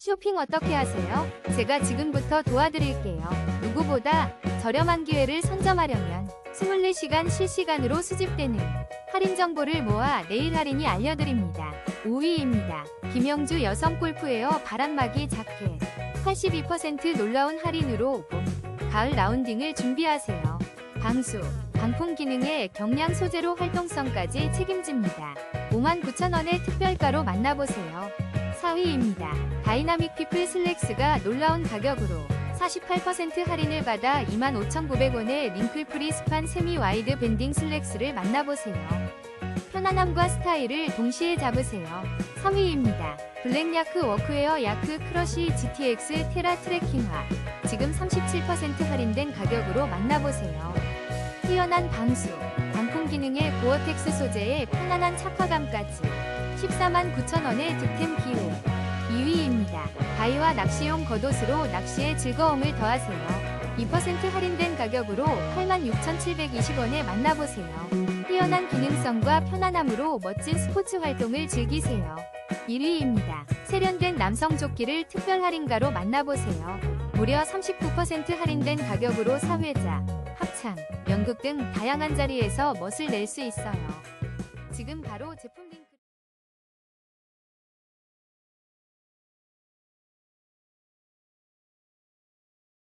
쇼핑 어떻게 하세요? 제가 지금부터 도와드릴게요. 누구보다 저렴한 기회를 선점하려면 24시간 실시간으로 수집되는 할인 정보를 모아 내일 할인이 알려드립니다. 5위입니다. 김영주 여성 골프웨어 바람막이 자켓 82% 놀라운 할인으로 봄, 가을 라운딩을 준비하세요. 방수, 방풍 기능에 경량 소재로 활동성까지 책임집니다. 59,000원의 특별가로 만나보세요. 4위입니다. 다이나믹 피플 슬랙스가 놀라운 가격으로 48% 할인을 받아 25,900원의 링클 프리 스판 세미 와이드 밴딩 슬랙스를 만나보세요. 편안함과 스타일을 동시에 잡으세요. 3위입니다. 블랙 야크 워크웨어 야크 크러쉬 GTX 테라 트래킹화 지금 37% 할인된 가격으로 만나보세요. 뛰어난 방수, 방풍 기능의 고어텍스 소재의 편안한 착화감까지 14만 9천원의 득템 기호 2위입니다. 바이와 낚시용 겉옷으로 낚시의 즐거움을 더하세요. 2% 할인된 가격으로 86,720원에 만나보세요. 뛰어난 기능성과 편안함으로 멋진 스포츠 활동을 즐기세요. 1위입니다. 세련된 남성 조끼를 특별 할인가로 만나보세요. 무려 39% 할인된 가격으로 사회자, 합창, 연극 등 다양한 자리에서 멋을 낼 수 있어요. 지금 바로 제품 링크